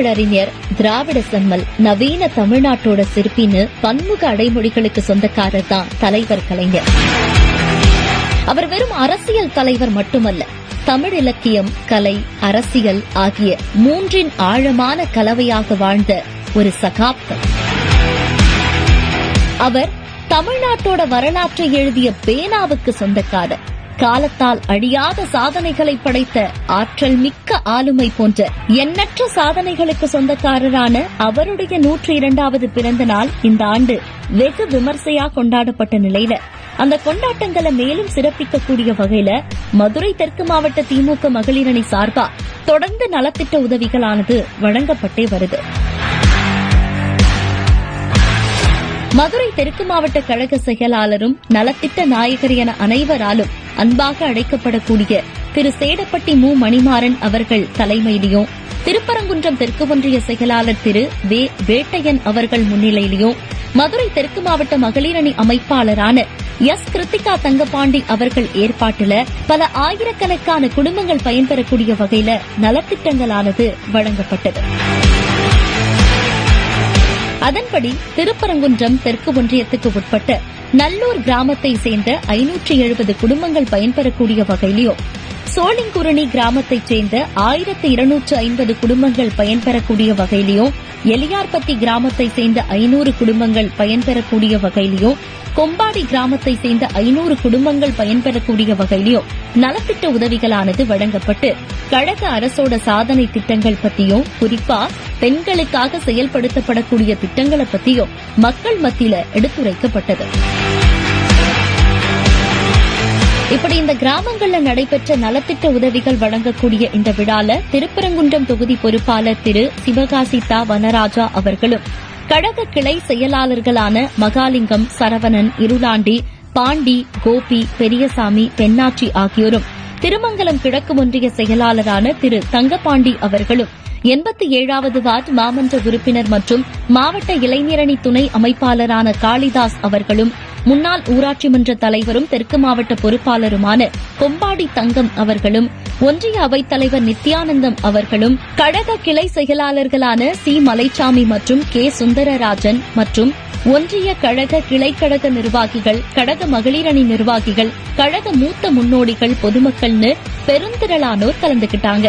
தமிழறிஞர் திராவிட செம்மல் நவீன தமிழ்நாட்டோட சிற்பின்னு பன்முக அடைமொழிகளுக்கு சொந்தக்காரர் தான் தலைவர் கலைஞர். அவர் வெறும் அரசியல் தலைவர் மட்டுமல்ல தமிழ் இலக்கியம் கலை அரசியல் ஆகிய மூன்றின் ஆழமான கலவையாக வாழ்ந்த ஒரு சகாப்தம். அவர் தமிழ்நாட்டோட வரலாற்றை எழுதிய பேனாவுக்கு சொந்தக்காரர். காலத்தால் அழியாத சாதனைகளை படைத்த ஆற்றல் மிக்க ஆளுமை போன்ற எண்ணற்ற சாதனைகளுக்கு சொந்தக்காரரான அவருடைய நூற்றி இரண்டாவது பிறந்த நாள் இந்த ஆண்டு வெகு விமர்சையா கொண்டாடப்பட்ட நிலையில. அந்த கொண்டாட்டங்களை மேலும் சிறப்பிக்கக்கூடிய வகையில மதுரை தெற்கு மாவட்ட திமுக மகளிரணி சார்பா தொடர்ந்து நலத்திட்ட உதவிகளானது வழங்கப்பட்டே வருது. மதுரை தெற்கு மாவட்ட கழக செயலாளரும் நலத்திட்ட நாயகர் என அனைவராலும் அன்பாக அழைக்கப்படக்கூடிய திரு சேடப்பட்டி மு. மணிமாறன் அவர்கள் தலைமையிலையும் திருப்பரங்குன்றம் தெற்கு ஒன்றிய செயலாளர் திரு வே. வேட்டையன் அவர்கள் முன்னிலையிலையும் மதுரை தெற்கு மாவட்ட மகளிரணி அமைப்பாளரான எஸ். கிருத்திகா தங்கபாண்டி அவர்கள் ஏற்பாட்டுல பல ஆயிரக்கணக்கான குடும்பங்கள் பயன்பெறக்கூடிய வகையில நலத்திட்டங்களானது வழங்கப்பட்டது. அதன்படி திருப்பரங்குன்றம் தெற்கு ஒன்றியத்துக்கு உட்பட்ட நல்லூர் கிராமத்தை சேர்ந்த ஐநூற்றி எழுபது குடும்பங்கள் பயன்பெறக்கூடிய வகையிலும் சோளிங்குரணி கிராமத்தைச் சேர்ந்த ஆயிரத்து இருநூற்று ஐம்பது குடும்பங்கள் பயன்பெறக்கூடிய வகையிலும் எலியார்பட்டி கிராமத்தை சேர்ந்த ஐநூறு குடும்பங்கள் பயன்பெறக்கூடிய வகையிலும் கொம்பாடி கிராமத்தை சேர்ந்த ஐநூறு குடும்பங்கள் பயன்பெறக்கூடிய வகையிலும் நலத்திட்ட உதவிகளானது வழங்கப்பட்டு கழக அரசோட சாதனை திட்டங்கள் பத்தியும் குறிப்பா பெண்களுக்காக செயல்படுத்தப்படக்கூடிய திட்டங்களை பத்தியும் மக்கள் மத்தியில எடுத்துரைக்கப்பட்டது. இப்படி இந்த கிராமங்கள்ல நடைபெற்ற நலத்திட்ட உதவிகள் வழங்கக்கூடிய இந்த விழால திருப்பரங்குன்றம் தொகுதி பொறுப்பாளர் திரு சிவகாசிதா வனராஜா அவர்களும் கழக கிளை செயலாளர்களான மகாலிங்கம் சரவணன் இருளாண்டி பாண்டி கோபி பெரியசாமி பெண்ணாச்சி ஆகியோரும் திருமங்கலம் கிழக்கு ஒன்றிய செயலாளரான திரு தங்கபாண்டி அவர்களும் எண்பத்தி ஏழாவது வார்டு மாமன்ற உறுப்பினர் மற்றும் மாவட்ட இளைஞரணி துணை அமைப்பாளரான காளிதாஸ் அவர்களும் முன்னாள் ஊராட்சி மன்ற தலைவரும் தெற்கு மாவட்ட பொறுப்பாளருமான கொம்பாடி தங்கம் அவர்களும் ஒன்றிய அவைத்தலைவர் நித்யானந்தம் அவர்களும் கழக கிளை செயலாளர்களான சி. மலைச்சாமி மற்றும் கே. சுந்தரராஜன் மற்றும் ஒன்றிய கழக கிளைக்கழக நிர்வாகிகள் கழக மகளிரணி நிர்வாகிகள் கழக மூத்த முன்னோடிகள் பொதுமக்கள்னு பெருந்திரளானோர் கலந்துகிட்டாங்க.